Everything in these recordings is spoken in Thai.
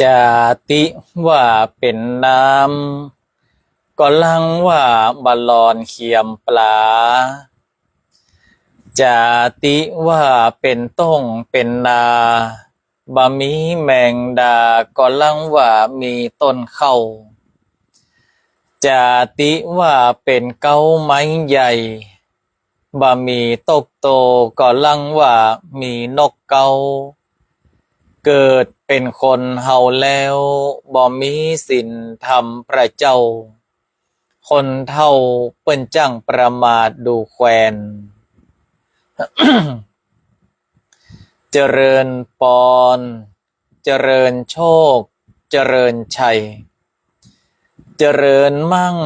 จาติว่าเป็นน้ำก็ลังว่าบาลอนเขียมปลา จาติว่าเป็นต้งเป็นนาบะมีแมงดาก็ลังว่ามีต้นเข้า จาติว่าเป็นเก้าไม้ใหญ่บะมีตกโตก็ลังว่ามีนกเกาเกิด เป็นคนเฮาแล้วบ่มีสินทำพระเจ้า คนเท่าเปิ้นจังประมาทดูแควนเจริญปอนเจริญโชค เจริญชัย เจริญมั่ง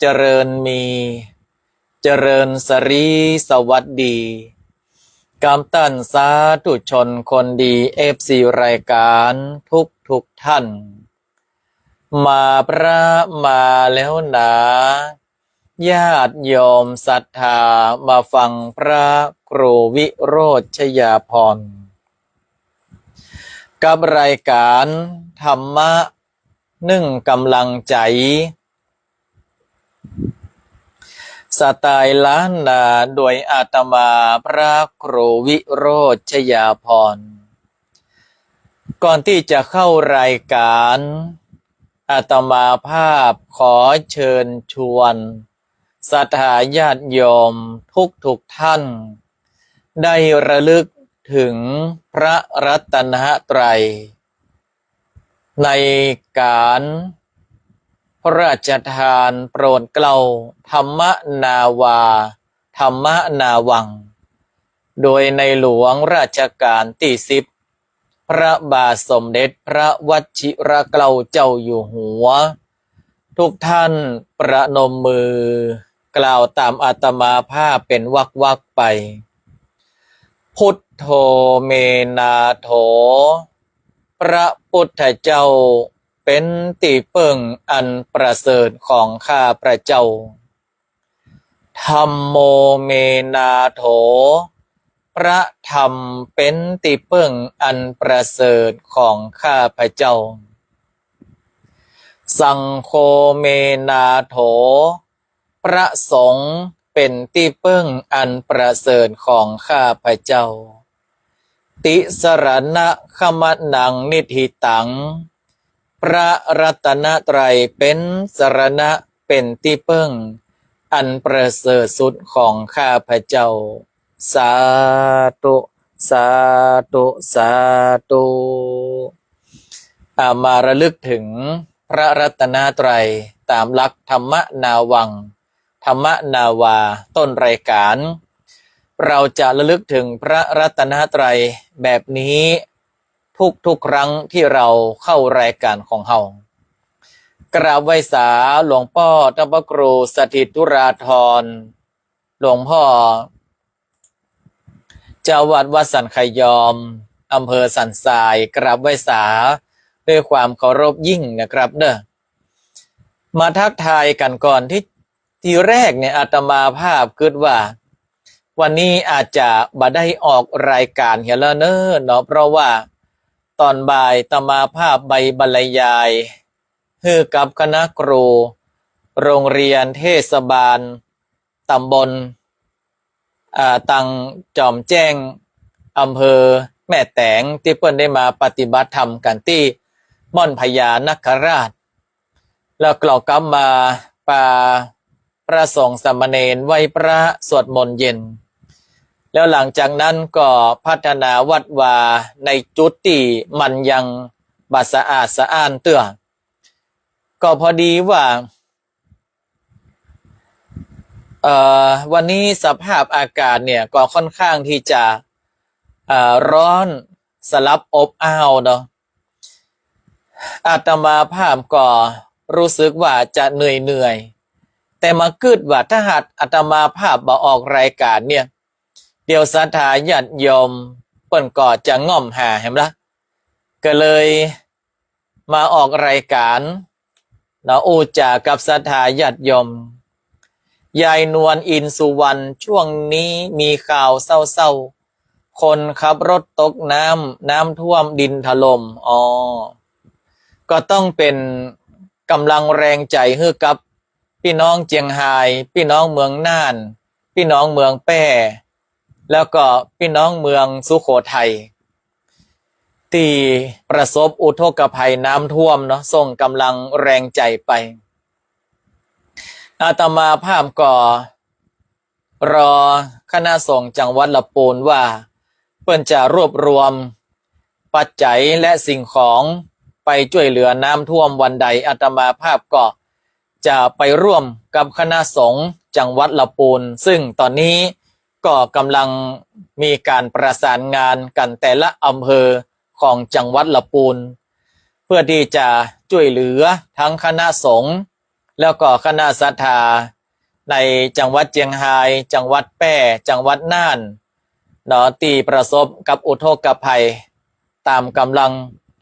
เจริญมี เจริญสรีสวัสดี กำตันสาธุชนคนดีเอฟซีรายการทุกทุกท่าน มาพระมาแล้วหนาญาติโยมศรัทธามาฟังพระครูวิโรธชยาพร กับรายการธรรมะนึ่งกำลังใจ สไตล์ล้านนาโดยอาตมาพระครูวิโรธชยาพร ก่อนที่จะเข้ารายการ อาตมาภาพขอเชิญชวนศรัทธาญาติโยมทุกทุกท่าน ได้ระลึกถึงพระรัตนตรัย ในการ พระราชทานโปรดเกล้าธรรมนาวา ธรรมนาวัง โดยในหลวงราชการที่สิบพระบาทสมเด็จพระวชิรเกล้าเจ้าอยู่หัว ทุกท่านประนมมือ กล่าวตามอาตมาภาพเป็นวักวักไป พุทโธเมนาโถ พระพุทธเจ้า เป็นตีเปิงอันประเสริฐของข้าพระเจ้าธรรมโมเมนาโถ พระธรรมเป็นตีเปิงอันประเสริฐของข้าพระเจ้า สังโฆเมนาโถ พระสงฆ์เป็นที่เปิ้งอันประเสริฐของข้าพระเจ้า ติสรณะขมนังนิธิตัง พระรัตนตรัยเป็นสรณะเป็นที่เปิ้งอันประเสริฐสุดของข้าพเจ้า สาธุสาธุสาธุอามาระลึกถึงพระรัตนตรัยตามหลักธรรมนาวัง ธรรมนาวา ต้นรายการ เราจะระลึกถึงพระรัตนตรัยแบบนี้ ทุกทุกๆครั้งที่เราเข้ารายการของเฮากราบไหว้สาหลวงพ่อท่านพระครูสถิตธุราธร หลวงพ่อเจ้าวัดวัดสันขยอมอำเภอสันทรายกราบไหว้สาด้วยความเคารพยิ่งนะครับเด้อมาทักทายกันก่อนที่ทีแรกเนี่ยอาตมาภาพคิดว่า วันนี้อาจจะบ่ได้ออกรายการเฮยแล้วเนอะเนาะเพราะว่า ตอนบ่ายตมาภาพใบบรรยายฮือกับคณะครู โรงเรียนเทศบาลตำบลตังจอมแจ้งอำเภอแม่แตงที่เพิ่นได้มาปฏิบัติธรรมกันที่ม่อนพญานคราช แล้วกล่าวกลับมาปาพระสงฆ์สามเณรไหว้พระสวดมนต์เย็น แล้วหลังจากนั้นก็พัฒนาวัดวาในจุดที่มันยังบาสะอาดสะอ้านเตื้อก็พอดีว่าเอ่อวันนี้สภาพอากาศเนี่ยก็ค่อนข้างที่จะเอ่อร้อนสลับอบอ้าวเนาะอาตมาภาพก็รู้สึกว่าจะเหนื่อยเหนื่อยแต่มาคิดว่าถ้าหากอาตมาภาพมาออกรายการเนี่ย เดี๋ยวศรัทธาญาติโยมเปิ้นก็จะง่อมหาเห็นละก็เลยมาออกรายการเนาะอูจากับศรัทธาญาติโยมยายนวลอินสุวรรณช่วงนี้มีข่าวเศร้าๆ คนขับรถตกน้ำน้ำท่วมดินถล่มอ๋อ ก็ต้องเป็นกำลังแรงใจให้กับ พี่น้องเจียงไฮ้พี่น้องเมืองน่าน พี่น้องเมืองแป้ แล้วก็พี่น้องเมืองสุโขทัยที่ประสบอุทกภัยน้ำท่วมเนาะส่งกำลังแรงใจไป อาตมาภาพก่อ รอคณะสงฆ์จังหวัดละปูนว่าเพื่อนจะรวบรวม ปัจจัยและสิ่งของไปช่วยเหลือน้ำท่วมวันใดอาตมาภาพก็จะไปร่วมกับคณะสงฆ์จังหวัดละปูน ซึ่งตอนนี้ ก็กำลังมีการประสานงานกันแต่ละอำเภอของจังหวัดละปูน เพื่อที่จะช่วยเหลือทั้งคณะสงฆ์แล้วก็คณะศรัทธาในจังหวัดเจียงไฮ้จังหวัดแป้จังหวัดน่านเนาะที่ประสบกับอุทกภัย ตามกำลัง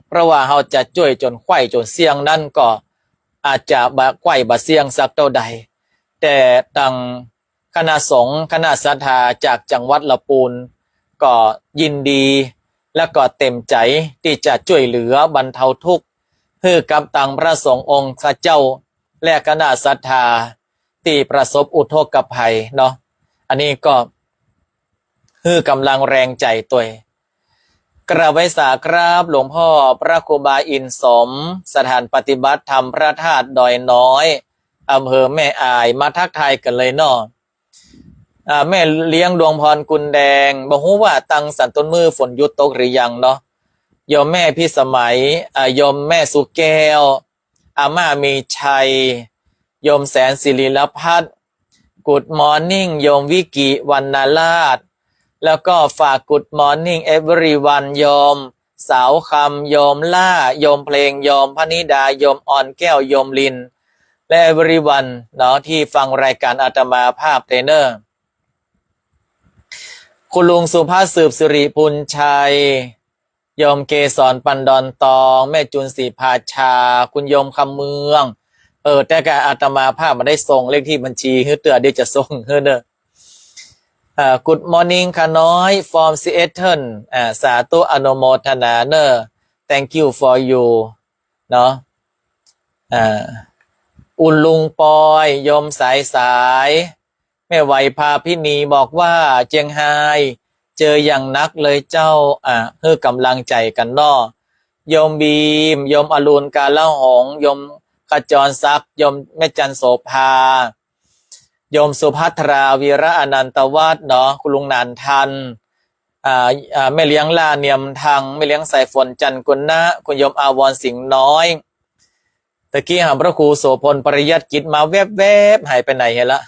เพราะว่าเราจะช่วยจนไข้จนเสี่ยงนั่นก็อาจจะบะไข้บะเสี่ยงสักเท่าใด แต่ตัง คณะสงฆ์คณะศรัทธาจากจังหวัดละปูนก็ยินดีและก็เต็มใจที่จะช่วยเหลือบรรเทาทุกข์เพื่อกับตังพระสงฆ์องค์ข้าเจ้า และคณะศรัทธาที่ประสบอุทกภัยเนาะอันนี้ก็คือกำลังแรงใจตัวกราบไวสาครับหลวงพ่อพระครูบาอินสม สถานปฏิบัติธรรมพระธาตุดอยน้อยอำเภอแม่อายมาทักทายกันเลยเนาะ แม่เลี้ยงดวงพรกุลแดงบอกว่าตังสันต้นมือฝนยุดตกหรือยังเนาะยมแม่พี่สมัยอ่ายมแม่สุแก้ว อาม่ามีชัย ยมแสนศิริลพัฒน์กุดมอร์นิ่งยมวิกิวันนาลาดแล้วก็ฝากกุดมอร์นิ่งเอเวอรี่วันยม สาวคำยมล่ายมเพลงยมพนิดายมอ่อนแก้วยมลิน และเอเวอรี่วันเนาะที่ฟังรายการอาตมาภาพเทรนเนอร์ คุณลุงสุภาพสืบสิริปุญชัยยมเกสรปันดอนตอง แม่จุนศรีพาชา คุณยมคำเมือง เออแต่การอาตมาภาพมาได้ส่งเลขที่บัญชีเฮือเตือเดี๋ยวจะส่งเฮือเนอะอ่า Good morning ค่ะน้อย from Seattle อ่าสาธุอนุโมทนาเนอะ thank you for you เนาะอ่าอุลลุงปอย ยมสายสาย แม่ไหวพาพินีบอกว่าเจียงไฮเจออย่างนักเลยเจ้า อ่าเพื่อกำลังใจกันเนาะยมบีม ยมอรุณกาละหง ยมขจรซัก ยมแม่จันโสภา ยมสุภัทราวีระอนันตวัฒน์เนาะคุณลุงนานทันอ่าอ่าแม่เลี้ยงลาเนียมทังแม่เลี้ยงสายฝนจันกุณนะคุณยมอาวรสิงห์น้อยตะกี้หาพระครูโสพลปริยัติกิจมาแวบๆหายไปไหนเห็นละ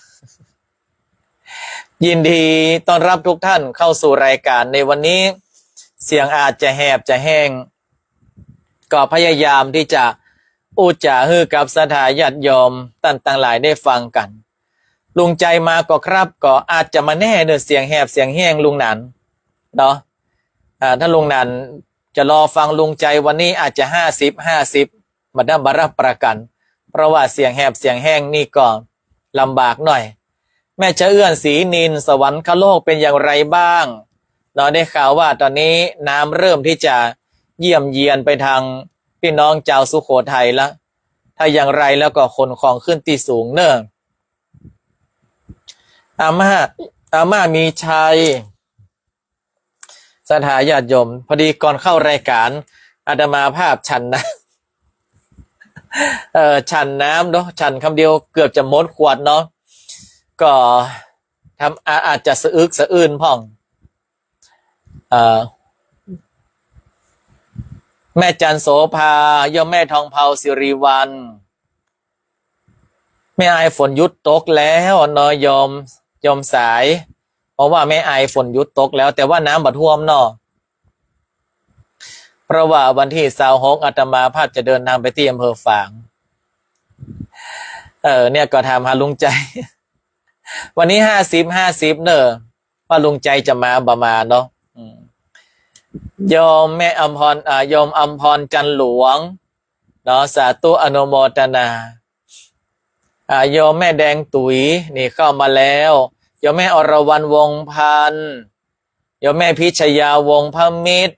ยินดีต้อนรับทุกท่านเข้าสู่รายการในวันนี้ เสียงอาจจะแหบจะแห้ง ก็พยายามที่จะอุจจาฮือกับสถาญาติโยมต่างต่างหลายได้ฟังกัน ลุงใจมาก็ครับ ก็อาจจะมาแน่เนอะเสียงแหบเสียงแห้งลุงหนันเนาะอ่าถ้าลุงหนันจะรอฟังลุงใจวันนี้อาจจะห้าสิบห้าสิบมาได้บารับประกัน เพราะว่าเสียงแหบเสียงแห้งนี่ก็ลำบากหน่อย แม่จะเอื้อนสีนินสวรรคโลกเป็นอย่างไรบ้าง เราได้ข่าวว่าตอนนี้น้ำเริ่มที่จะเยี่ยมเยียนไปทางพี่น้องชาวสุโขทัยแล้วถ้าอย่างไรแล้วก็คนของขึ้นที่สูงเนอะอาม่าอาม่ามีชัยสถาญาติยม พอดีก่อนเข้ารายการอาตมาภาพฉันนะเออฉันน้ำเนาะฉันคำเดียวเกือบจะมดขวดเนาะ ก็ทำอาอาจจะสะอึกสะอื้นพ่องอแม่จันโสภาย่อมแม่ทองเผาสิริวัน แม่ไอฝนยุดตกแล้วนอะยอมยอมสาย เพราะว่าแม่ไอฝนยุดตกแล้ว แต่ว่าน้ำบัดท่วมเนาะเพราะว่าวันที่สาวหกอาตมาภาพจะเดินทางไปที่อำเภอฝาง เออ เนี่ยก็ทำหาลุงใจ วันนี้ห้าสิบห้าสิบเนอะว่าลุงใจจะมาประมาณเนาะยอมแม่อมพรอ่าโยมอมพรจันหลวงเนาะสาธุอนุโมทนาอ่าโยมแม่แดงตุ๋ยนี่เข้ามาแล้วโยมแม่อรวรรณวงพันธ์โยมแม่พิชยาวงพมิตร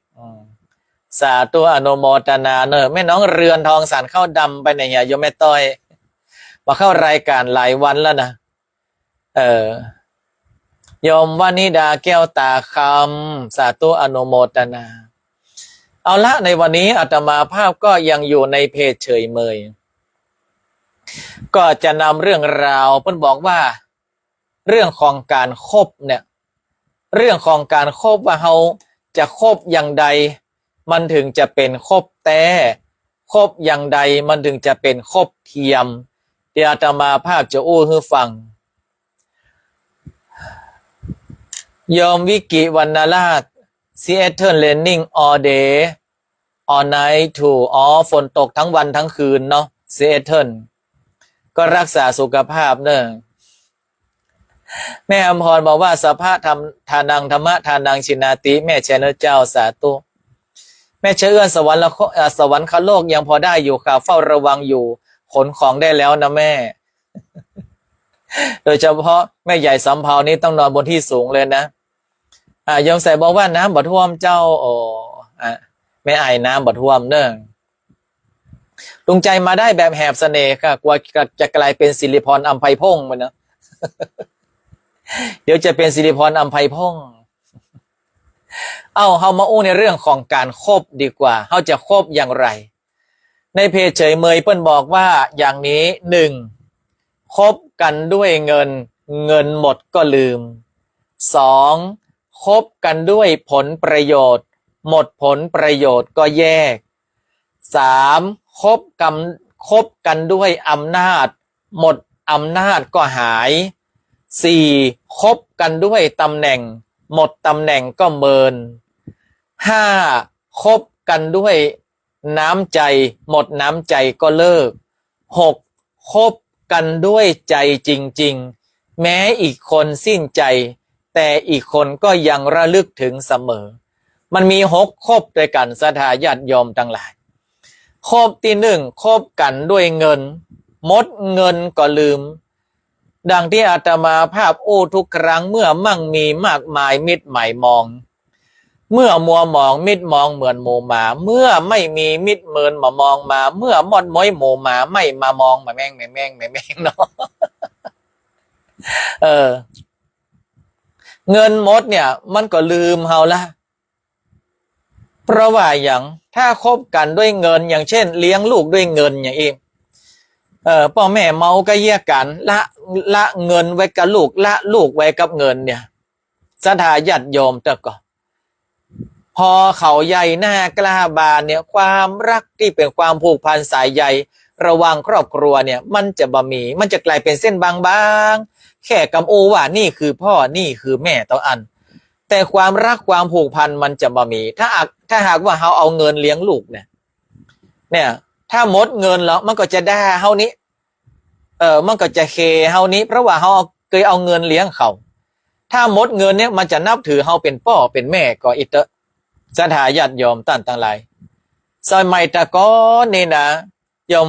สาธุอนุโมทนาเนอะแม่น้องเรือนทองสารเข้าดำไปไหนเนี่ยโยมแม่ต้อย มาเข้ารายการหลายวันแล้วนะ เออโยมวานิดาแก้วตาคำสาธุอนุโมทนา เอาละในวันนี้อาตมาภาพก็ยังอยู่ในเพจเฉยเมย ก็จะนำเรื่องราวเพิ่นบอกว่า เรื่องของการคบเนี่ย เรื่องของการคบว่าเราจะคบอย่างใด มันถึงจะเป็นคบแต่คบอย่างใดมันถึงจะเป็นคบเทียม เดี๋ยวอาตมาภาพจะอู้ให้ฟัง ยอมวิกิวรรณราช Seattle Learning all day all night to อ๋อฝนตกทั้งวันทั้งคืนเนาะ Seattle ก็รักษาสุขภาพเนอะแม่อมพรบอกว่าสภาธรรมทานังธรรมะทานังชินาติ แม่เชนเจ้าสาธุแม่เชื่อสวรรค์ละสวรรค์คโลกยังพอได้อยู่ค่ะ เฝ้าระวังอยู่ขนของได้แล้วนะแม่ โดยเฉพาะแม่ใหญ่สำเภานี้ต้องนอนบนที่สูงเลยนะ อ่ายมใส่บอกว่าน้ำบ่ท่วมเจ้าโอ้อะไม่อายน้ำบ่ท่วมเน้องลุงใจมาได้แบบแหบเสน่ห์ค่ะกลัวจะกลายเป็นสิริพรอัมไพพงษ์มันนะเดี๋ยวจะเป็นสิริพรอัมไพพงษ์เอาเฮามาอู้ในเรื่องของการคบดีกว่าเฮาจะคบอย่างไร ในเพจเฉยเมยเปิ้นบอกว่าอย่างนี้หนึ่งคบกันด้วยเงิน เงินหมดก็ลืมสอง คบกันด้วยผลประโยชน์ หมดผลประโยชน์ก็แยกสามคบกันคบกันด้วยอำนาจ หมดอำนาจก็หายสี่คบกันด้วยตำแหน่ง หมดตำแหน่งก็เมินห้าคบกันด้วยน้ำใจ หมดน้ำใจก็เลิกหกคบกันด้วยใจจริง ๆ แม้อีกคนสิ้นใจ แต่อีกคนก็ยังระลึกถึงเสมอ มันมีหกคบด้วยกันสถาญาติโยมทั้งหลาย คบที่หนึ่งคบกันด้วยเงิน มดเงินก็ลืม ดังที่อาตมาภาพโอ้ทุกครั้งเมื่อมั่งมีมากมายมิตรหมายมอง เมื่อมัวมองมิดมองเหมือนหมูหมา เมื่อไม่มีมิดเมินมามองมา เมื่อมอดม้อยหมูหมาไม่มามองมาแม่งแม่งแม่งแม่งเนาะเออ เงินมดเนี่ย มันก็ลืมเฮาละเพราะว่าอย่างถ้าคบกันด้วยเงินอย่างเช่น เลี้ยงลูกด้วยเงินอย่างเองเออพ่อแม่เมาก็แยกกัน ละละเงินไว้กับลูก ละลูกไว้กับเงินเนี่ยสถาญาติโยมแต่ก็พอเขาใหญ่หน้ากล้าบานเนี่ยความรักที่เป็นความผูกพันสายใยระหว่างครอบครัวเนี่ย มันจะบะมีมันจะกลายเป็นเส้นบางๆ แค่กำโอว่านี่คือพ่อนี่คือแม่ต่ออัน แต่ความรักความผูกพันมันจะบะมี ถ้าหากถ้าหากว่าเขาเอาเงินเลี้ยงลูกเนี่ย เนี่ย ถ้าหมดเงินแล้วมันก็จะด่าเฮานี้ เออมันก็จะเคเฮานี้ เพราะว่าเขาเคยเอาเงินเลี้ยงเขาถ้าหมดเงินเนี่ยมันจะนับถือเฮาเป็นพ่อเป็นแม่ก็อิเตะสถาญาติโยมตั้นตั้งหลายสมัยตะก้อนนี่นะโยม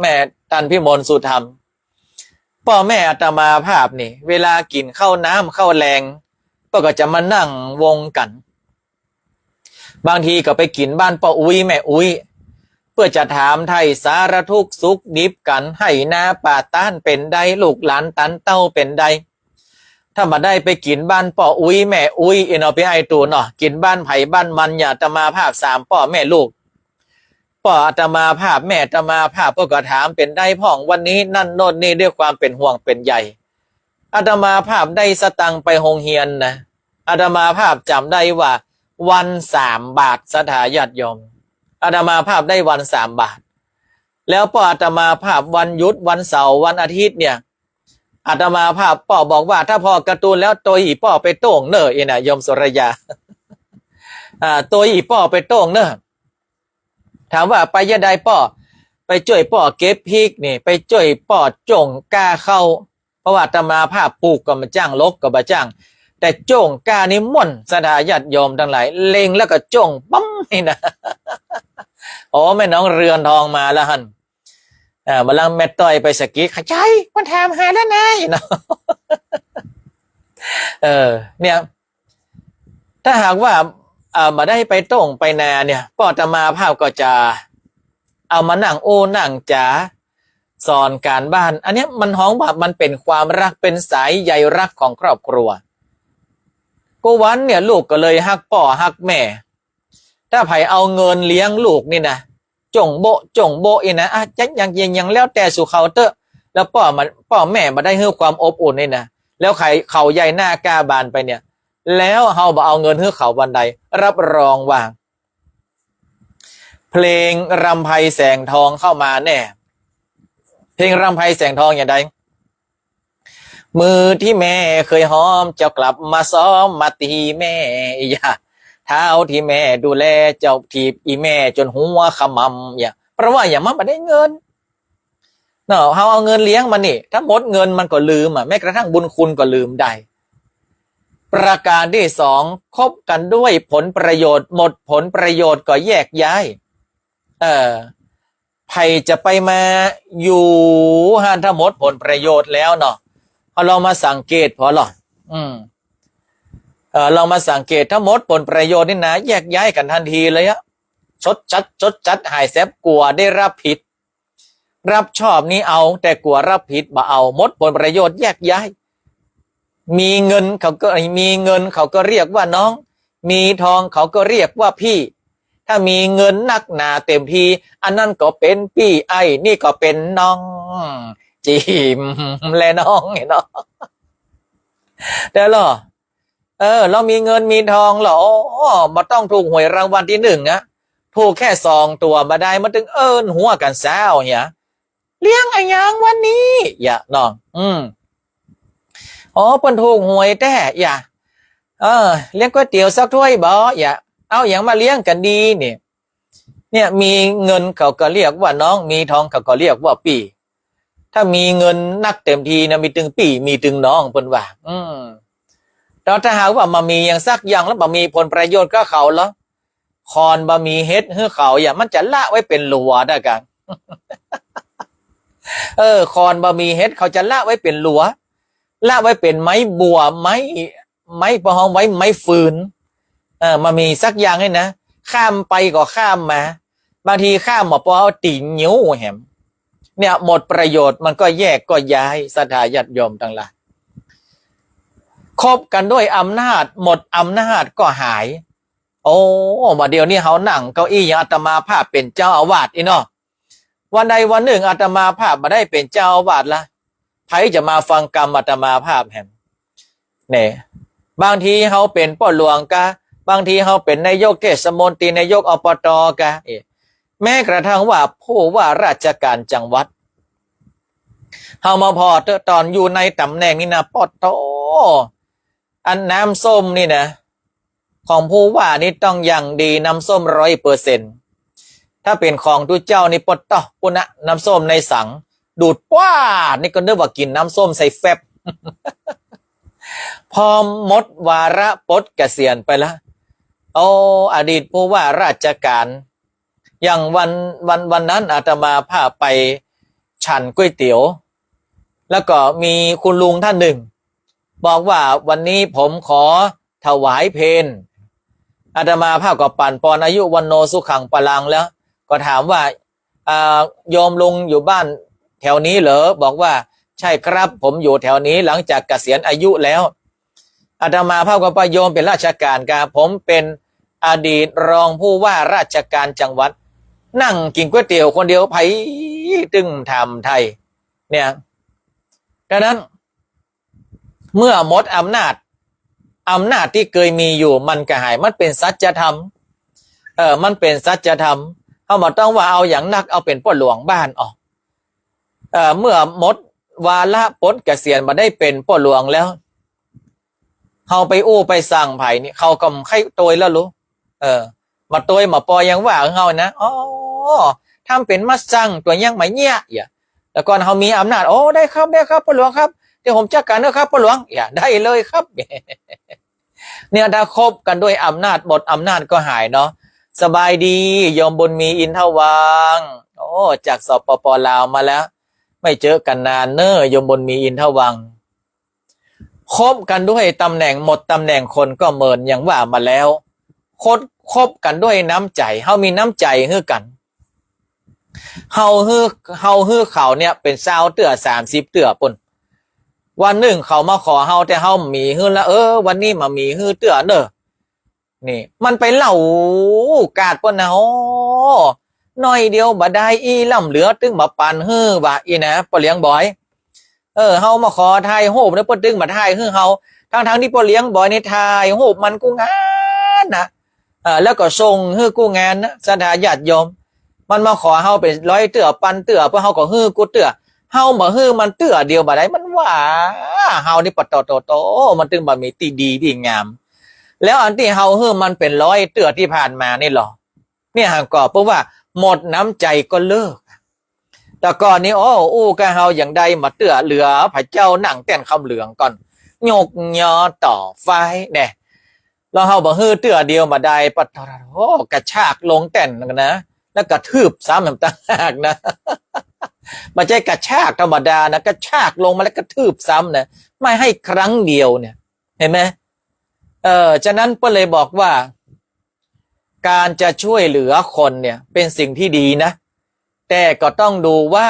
แม่ตันพิมลสุธรรม พ่อแม่อาตมาภาพนี่ เวลากินข้าวน้ำข้าวแรงก็จะมานั่งวงกัน บางทีก็ไปกินบ้านป้าอุ้ยแม่อุ้ย เพื่อจะถามไทยสารทุกสุขดิบกันให้นาป่าต้านเป็นใดลูกหลานตันเต้าเป็นใดถ้ามาได้ไปกินบ้านป่ออุ้ยแม่อุ้ยเอ็นเอาไปไอตูนเนาะกินบ้านไผ่บ้านมันอย่าตมาภาพสามป่อแม่ลูก ป่ออาตมาภาพแม่อาตมาภาพพื่อก็ถามเป็นได้พ่องวันนี้นั่นโน่นนี่ด้วยความเป็นห่วงเป็นใยอาตมาภาพได้สตังไปโรงเรียนนะอาตมาภาพจำได้ว่า วันสามบาทสถาญาติยมอาตมาภาพได้วันสามบาท แล้วพออาตมาภาพวันยุดวันเสาร์วันอาทิตย์เนี่ยอาตมาภาพป่อบอกว่า ถ้าพอการ์ตูนแล้วตัวอีป่อไปโต้งเนอเอ็นะยมสุรยาอ่าตัวอีป่อไปโต้งเนอ ถามว่าไปยะใดป่อไปช่วยป่อเก็บพริกนี่ ไปช่วยป่อจงก้าเข้าเพราะว่าตมาภาพปลูกก็มาจ้างลกก็มาจ้าง แต่จงก้านี่ม่วนสถาญาติโยมทั้งหลายเล็งแล้วก็จงปั๊มนี่นะโอ้แม่น้องเรือนทองมาแล้วฮันอ่ามาลังแม่ต้อยไปสกีขจายมันถามหาแล้วนายเนาะเออ เนี่ย ถ้าหากว่า อ่อมาได้ไปตรงไปนาเนี่ยก็จะมาภาพก็จะ เอามานั่งโอ้นั่งจ๋าสอนการบ้าน อันนี้มันห้องว่ามันเป็นความรักเป็นสายใยรักของครอบครัวกูวันเนี่ยลูกก็เลยฮักป่อฮักแม่ ถ้าไผเอาเงินเลี้ยงลูกนี่นะจงโบจงโบอีนะอะยังยังยังยังแล้วแต่สู่เขาเตอะแล้วพ่อมันพ่อแม่มาได้ให้ความอบอุ่นนี่นะแล้วใครเขาใหญ่หน้ากล้าบานไปเนี่ย แล้วเฮาบ่เอาเงินให้เขาบันไดรับรองว่า เพลงรำไพแสงทองเข้ามาแน่ เพลงรำไพแสงทองอย่างใดมือที่แม่เคยหอมเจ้ากลับมาซ้อมมาตีแม่อย่าเท้าที่แม่ดูแลเจ้าทีบอีแม่จนหัวขมำอย่าเพราะว่าอย่ามาไม่ได้เงินเนาะเฮาเอาเงินเลี้ยงมันนี่ ถ้าหมดเงินมันก็ลืมอะแม้กระทั่งบุญคุณก็ลืมได้ ประการที่สองคบกันด้วยผลประโยชน์หมดผลประโยชน์ก็แยกย้าย เออไผ่จะไปมาอยู่ฮานถ้าหมดผลประโยชน์แล้วเนาะพอเรามาสังเกตพอหรออืมเออเรามาสังเกตถ้าหมดผลประโยชน์นี่นะแยกย้ายกันทันทีเลยอะชดชัดชดชัดหายแซบกลัวได้รับผิด รับชอบนี่เอา แต่กลัวรับผิดมาเอาหมดผลประโยชน์แยกย้าย มีเงินเขาก็มีเงินเขาก็เรียกว่าน้อง มีทองเขาก็เรียกว่าพี่ ถ้ามีเงินนักหนาเต็มทีอันนั้นก็เป็นพี่ไอ้นี่ก็เป็นน้องจิมและน้องเห็นเนาะเดี๋ยวเหรอเออ เรามีเงินมีทองเหรอมาต้องถูกหวยรางวัลที่หนึ่งอะถูกแค่สองตัวมาได้มันถึงเอิญหัวกันแซวเนี่ยเลี้ยงไอ้ยังวันนี้ อย่าน้อง อืม อ๋อเปิ้นถูกหวยแต่อย่าเออเลี้ยงก๋วยเตี๋ยวสักถ้วยบ่อย่าเอาอย่างมาเลี้ยงกันดีเนี่ยเนี่ยมีเงินเขาก็เรียกว่าน้องมีทองเขาก็เรียกว่าปีถ้ามีเงินนักเต็มทีนะมีตึงปีมีตึงน้องเปิ้นว่า อืมเราถ้าหากว่ามามีอย่างสักอย่างแล้วมามีผลประโยชน์ก็เขาแล้วคอนบะมีเฮ็ดเฮือเขาอย่ามันจะละไว้เป็นหลัวได้กัน เออ คอนบะมีเฮ็ดเขาจะละไว้เป็นหลัว ละไว้เป็นไม้บัวไม้ไม้ประหองไว้ไม้ฟืน เออมามีสักอย่างให้นะข้ามไปก็ข้ามมา บางทีข้ามมาพอเอาตีนิ้วแหมเนี่ยหมดประโยชน์มันก็แยกก็ย้ายสถาญาติโยมทั้งหลายคบกันด้วยอำนาจ หมดอำนาจก็หาย โอ้มาเดี๋ยวนี้เขาหนังเก้าอี้อย่างอาตมาภาพเป็นเจ้าอาวาสอีเนาะวันใดวันหนึ่งอาตมาภาพมาได้เป็นเจ้าอาวาสละ ใครจะมาฟังกรรมอาตมาภาพแหมเนี่ยบางทีเขาเป็นป้อหลวงกะบางทีเขาเป็นนายกเทศมนตรีนายกอบตกะเอแม้กระทั่งว่าผู้ว่าราชการจังหวัดเฮามาพอตอะตอนอยู่ในตำแหน่งนี่นะปอดโตอันน้ำส้มนี่นะ ของผู้ว่านี่ต้องอย่างดีน้ำส้มร้อยเปอร์เซ็นถ้าเป็นของทุเจ้านี่ปอดโตปุณะน้ำส้มในสัง ดูดป้านี่ก็นึกว่ากินน้ำส้มใส่แฟบ พอมดวาระปลดเกษียณไปแล้วโอ้อดีตผู้ว่าราชการ อย่างวันวันวันนั้นอาตมาพาไปฉันก๋วยเตี๋ยว แล้วก็มีคุณลุงท่านหนึ่ง บอกว่าวันนี้ผมขอถวายเพนอาตมาภาพกับปั่นปอนอายุวันโนสุขังปลังแล้ว ก็ถามว่าอ่าโยมลุงอยู่บ้าน แถวนี้เหรอบอกว่าใช่ครับ ผมอยู่แถวนี้หลังจากเกษียณอายุแล้วอาตมาภาพกับปโยมเป็นราชการกาผมเป็นอดีตรองผู้ว่าราชการจังหวัด นั่งกินก๋วยเตี๋ยวคนเดียวไผตึงทำไทย เนี่ยดังนั้น เมื่อหมดอำนาจอำนาจที่เคยมีอยู่มันก็หายมันเป็นสัจธรรม เออมันเป็นสัจธรรมเขาบอกต้องว่าเอาอย่างนักเอาเป็นพ่อหลวงบ้านออก เมื่อมดวาระปลดเกษียณมาได้เป็นพ่อหลวงแล้วเขาไปอู้ไปสั่งไผ่นี่เขาก็ไข่ตัวแล้วรู้เออ มาตัวมาปอยังว่าของเขานะอ๋อทำเป็นมาสั่งตัวยังไม่เนี้ยอย่าแล้วก่อนเขามีอำนาจโอ้ได้ครับได้ครับพ่อหลวงครับเดี๋ยวผมจัดการนะครับพ่อหลวงอย่าได้เลยครับ เนี่ยถ้าคบกันด้วยอำนาจหมดอำนาจก็หายเนาะสบายดีโยมบุญมีอินทวังโอ้จากสปปลาวมาแล้ว ไม่เจอกันนานเนอะโยมบุญมีอินทวังคบกันด้วยตำแหน่งหมดตำแหน่งคนก็เมินอย่างว่ามาแล้วคดคบกันด้วยน้ำใจเฮามีน้ำใจฮื้อกันเฮาฮื้อเฮาฮื้อเขาเนี่ยเป็นสาวเตื้อสามสิบเตื้อปนวันหนึ่งเขามาขอเฮาแต่เฮามีฮื้อแล้วเออ วันนี้มามีฮื้อเตื้อเนอะนี่ มันไปเล่ากาดปนนะโอ้ น้อยเดียวบ่ได้อีล่ำเหลือตึงมาปันเฮื้อว่อีนะปะเลี้ยงบอย เออเฮามาขอทายโหบแล้วปนตึงมาทายฮื้อเฮาทั้งทั้งๆที่ปะเลี้ยงบอยในทายโหบมันกูงานนะอ่าแล้วก็ส่งเฮื้อกู้งานนะสถาญาติโยม มันมาขอเฮาเป็นร้อยเตือปันเตือเพื่อเฮาก็เฮื้อกูเตือเฮาบ่ฮื้อมันเตือเดียวบ่ได้มันว่าเฮานี่ปะโตโตโตมันถึงบ่มีตีดีที่งาม แล้วอันที่เฮาเฮื้อมันเป็นร้อยเตือที่ผ่านมานี่หรอเนี่ยหางก็เพราะว่า หมดน้ำใจก็เลิก แต่ก่อนนี้โอ้อู้กะเฮาอย่างใดมาเตือเหลือพระเจ้านั่งแต่นคำเหลืองก่อนโยกยอต่อไฟเนี่ยเราเฮาบ่ฮื้อเตื้อเดียวมาได้ปะทะโอ้กระชากลงแต่นกันนะ แล้วกระทืบซ้ำต่างหากนะมันใช่กระชากธรรมดานะกระชากลงมาแล้วกระทืบซ้ำนะไม่ให้ครั้งเดียวเนี่ย เห็นไหมเออฉะนั้นก็เลยบอกว่า การจะช่วยเหลือคนเนี่ยเป็นสิ่งที่ดีนะ แต่ก็ต้องดูว่า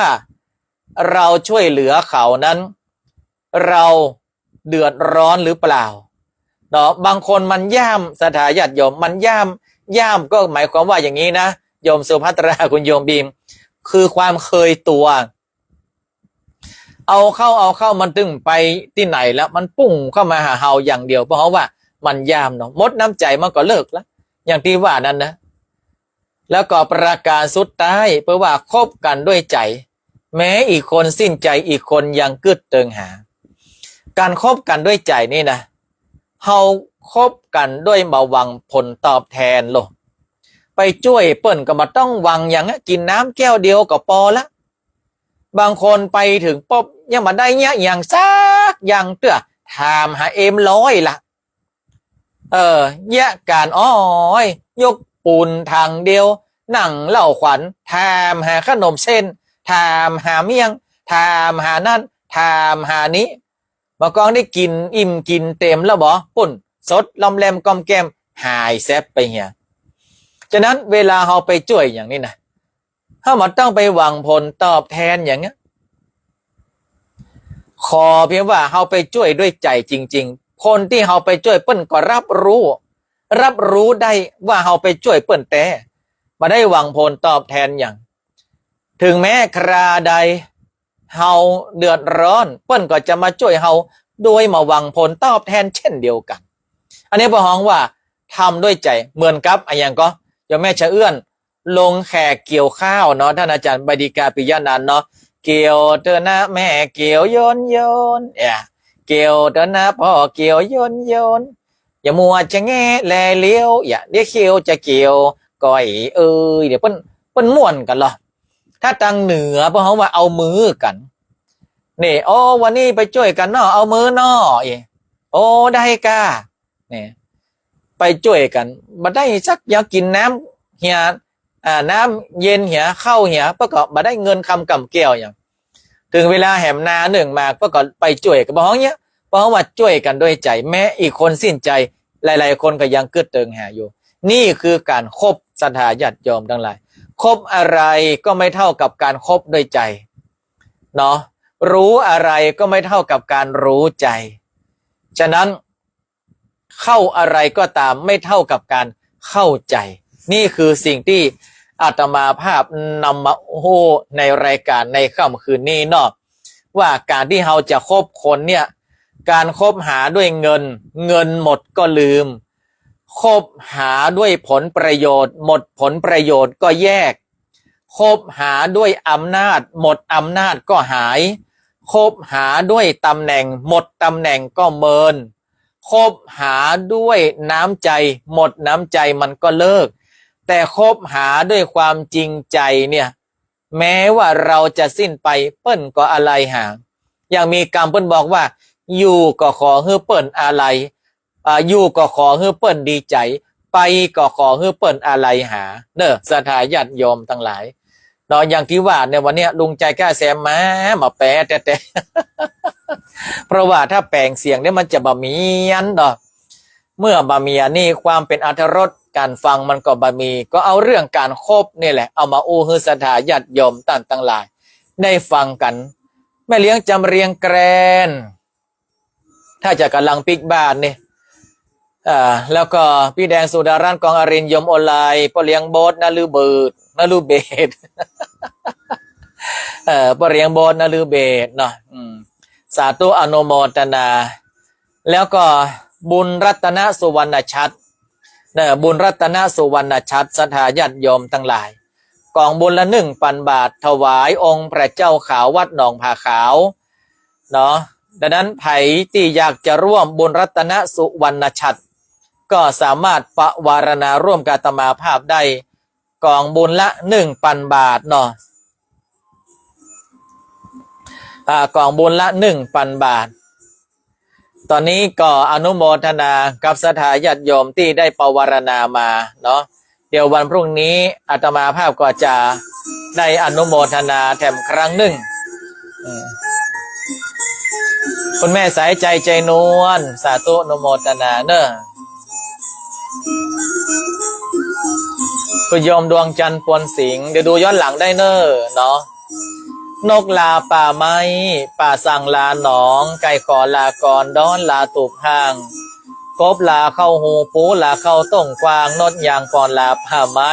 เราช่วยเหลือเขานั้น เราเดือดร้อนหรือเปล่าเนาะบางคนมันย่ามสถาญาติโยมมันย่ามย่ามก็หมายความว่าอย่างนี้นะโยมสุภัตราคุณโยมบีม คือความเคยตัว เอาเข้าเอาเข้ามันตึงไปที่ไหนแล้ว มันปุ่งเข้ามาหาเฮาอย่างเดียวเพราะว่ามันย่ามเนาะมดน้ำใจมันก็เลิกแล้ว อย่างที่ว่านั้นนะ แล้วก็ประการสุดท้ายเพราะว่าคบกันด้วยใจ แม้อีกคนสิ้นใจอีกคนยังกึดเติงหา การคบกันด้วยใจนี่นะเฮาคบกันด้วยมาหวังผลตอบแทนโลกไปช่วยเปิ้นก็มาต้องหวังอย่างกินน้ำแก้วเดียวก็พอละบางคนไปถึงป๊บยังมาได้เนี่ยอย่างซักอย่างเตื้อถามหาเอ็มร้อยละ เออ แยะการอ้อยยกปูนทางเดียว หนังเหล่าขวัญถามหาขนมเส้นถามหาเมี่ยงถามหานั่นถามหานี้มากองได้กินอิ่มกินเต็มแล้วบอปุ่น สดลอมแรมกอมแกมหายแซบไปเหียฉะนั้นเวลาเราไปช่วยอย่างนี้นะถ้ามันต้องไปหวังผลตอบแทนอย่างเงี้ยขอเพียงว่าเราไปช่วยด้วยใจจริง ๆ คนที่เราไปช่วยเปิ้นก็รับรู้ รับรู้ได้ว่าเราไปช่วยเปิ้นแต่มาได้หวังผลตอบแทนอย่าง ถึงแม้คราใดเฮาเดือดร้อน เปิ้นก็จะมาช่วยเฮาโดยมาหวังผลตอบแทนเช่นเดียวกัน อันนี้พอฮ้องว่าทำด้วยใจเหมือนกับอะอย่างก็โยมแม่ชะเอื้อน ลงแขกเกี่ยวข้าวเนาะท่านอาจารย์บดีกาปิยานันเนาะเกี่ยวเตอนะแม่เกี่ยวโยนโยนเอ่ เกี่ยวเตอนะพ่อเกี่ยวโยนโยนอย่ามัวจะแง่แลเลี้ยวอย่าเดี๋ยวเคียวจะเกี่ยวก้อยเอ้ยเดี๋ยวเปิ้นเปิ้นม่วนกันเหรอถ้าตังเหนือเพราะเขาว่าเอามือกันนี่โอ้วันนี้ไปช่วยกันเนาะเอามือเนาะเอโอ้ได้ก้าเนี่ยไปช่วยกันมาได้สักอยากกินน้ำเหียอ่าน้ำเย็นเหียเข้าเหียประกอบมาได้เงินคำกำเกี่ยวอย่าง ถึงเวลาแหมนาหนึ่งมาประกอบไปช่วยกันบอกเนี้ยเพราะว่าช่วยกันด้วยใจ แม้อีกคนสิ้นใจหลาย ๆ คนก็ยังกึดเติงหาอยู่ นี่คือการคบสถาญาติโยมทั้งหลายคบอะไรก็ไม่เท่ากับการคบด้วยใจเนาะรู้อะไรก็ไม่เท่ากับการรู้ใจ ฉะนั้นเข้าอะไรก็ตามไม่เท่ากับการเข้าใจ นี่คือสิ่งที่ อาตมาภาพนำมาโหในรายการในค่ำคืนนี้เนาะว่าการที่เราจะคบคนเนี่ยการคบหาด้วยเงิน เงินหมดก็ลืม คบหาด้วยผลประโยชน์ หมดผลประโยชน์ก็แยก คบหาด้วยอำนาจ หมดอำนาจก็หาย คบหาด้วยตำแหน่ง หมดตำแหน่งก็เมิน คบหาด้วยน้ำใจ หมดน้ำใจมันก็เลิก แต่คบหาด้วยความจริงใจเนี่ย แม้ว่าเราจะสิ้นไปเปิ้นก็อะไรหาอย่างมีกรรมเปิ้นบอกว่า อยู่ก็ขอเฮือเปิ้นอะไรอ่าอยู่ก็ขอเฮือเปิ้นดีใจ ไปก็ขอเฮือเปิ้นอะไรหาเนอะสถาญาติโยมทั้งหลายเนาะอย่างที่ว่าเนี่ยวันเนี้ยลุงใจกล้าแซมมามาแปะแต่แต่เพราะว่าถ้าแปลงเสียงเนี่ยมันจะบะเมียนดอกเมื่อบะเมียนนี่ความเป็นอัธรส การฟังมันก็บะมี ก็เอาเรื่องการคบนี่แหละ เอามาอู้ฮือสถาญาติโยมต่างต่างหลาย ได้ฟังกัน แม่เลี้ยงจำเรียงแกรน ถ้าจะกำลังปิกบ้านนี่อ่าแล้วก็พี่แดงสุดารันกองอรินยมออนไลน์พอเลี้ยงโบสนาลือเบิดนาลือเบดเอ่อพอเลี้ยงโบสนาลือเบดเนาะอืมสาธุอนุโมทนา แล้วก็บุญรัตนสุวรรณชัด นะบุญรัตนสุวรรณชัดสถาญาติโยมทั้งหลาย กองบุญละหนึ่งพันบาทถวายองค์พระเจ้าขาววัดหนองผาขาวเนาะดังนั้นไผ่ที่อยากจะร่วมบุญรัตนสุวรรณชัดก็สามารถประวารณาร่วมกาตมาภาพได้กองบุญละหนึ่งพันบาทเนาะกองบุญละหนึ่งพันบาท ตอนนี้ก็อนุโมทนากับสถาญาติโยมที่ได้ปวารณามาเนาะเดี๋ยววันพรุ่งนี้อาตมาภาพก็จะได้อนุโมทนาแถมครั้งหนึ่งคุณแม่สายใจใจนวลสาธุอนุโมทนาเนอะคุณโยมดวงจันทร์ปวนสิงเดี๋ยวดูย้อนหลังได้เนอะเนาะ นกลาป่าไม้ ป่าสั่งลาหนอง ไก่ขอลากรดอนลาตูบห่างกบลาเข้าหูปูลาเข้าต้งกวางนดยางก่อนลาป่าไม้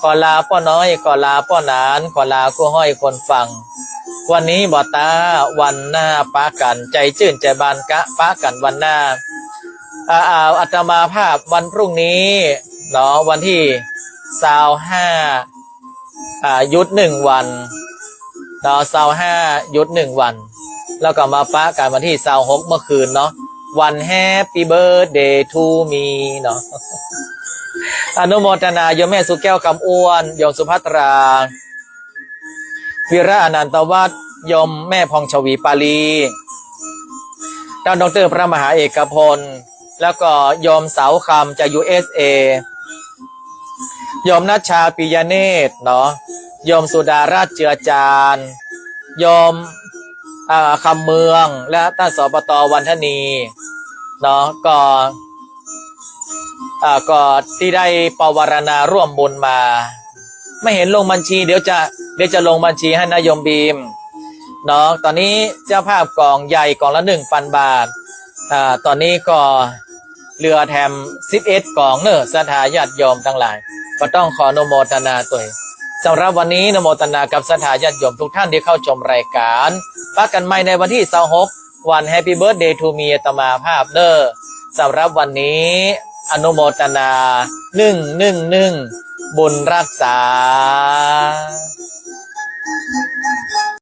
ขอลาป้อน้อยขอลาป้อนานขอลากู้ห้อยคนฟัง วันนี้บอตาวันหน้าป้ากันใจจื่นใจบานกะป้ากันวันหน้าอาอาอัตมาภาพวันพรุ่งนี้เนาะวันที่สาวห้าอายุดหนึ่งวัน ดาวเสาร์ห้าหยุดหนึ่งวัน แล้วก็มาป้ากันวันที่เสาร์หกเมื่อคืนเนาะวันแฮปปี้เบิร์ดเดย์ทูมีเนาะอนุโมทนาโยมแม่สุแก้วคำอ้วนโยมสุภัตราวิระอนันตวัฒน์โยมแม่พองชวีปาลีท่านดรพระมหาเอกพล แล้วก็โยมเสาคำจาก USA โยมนัชชาปิยเนตรเนาะ โยมสุดาราชเจือจานโยมอคำเมือง และท่านสปตวันธนีเนาะก็อ่าก็ที่ได้ปวารณาร่วมบุญมา ไม่เห็นลงบัญชี เดี๋ยวจะเดี๋ยวจะลงบัญชีให้นายโยมบีมเนาะตอนนี้เจ้าภาพกองใหญ่กองละหนึ่งพันบาทอ่าตอนนี้ก็เรือแถมสิบเอ็ดกองเนอะสถาญาติโยมทั้งหลาย ก็ต้องขออนุโมทนาตัวเอง สำหรับวันนี้นโมตนากับสถาญาติโยมทุกท่านที่เข้าชมรายการปักกันใหม่ในวันที่26วันแฮปปี้เบิร์ดเดย์ทูมีตมาภาพเดอ้อสำหรับวันนี้ อนุโมตนาหนึ่งหนึ่งหนึ่งบุญรักษา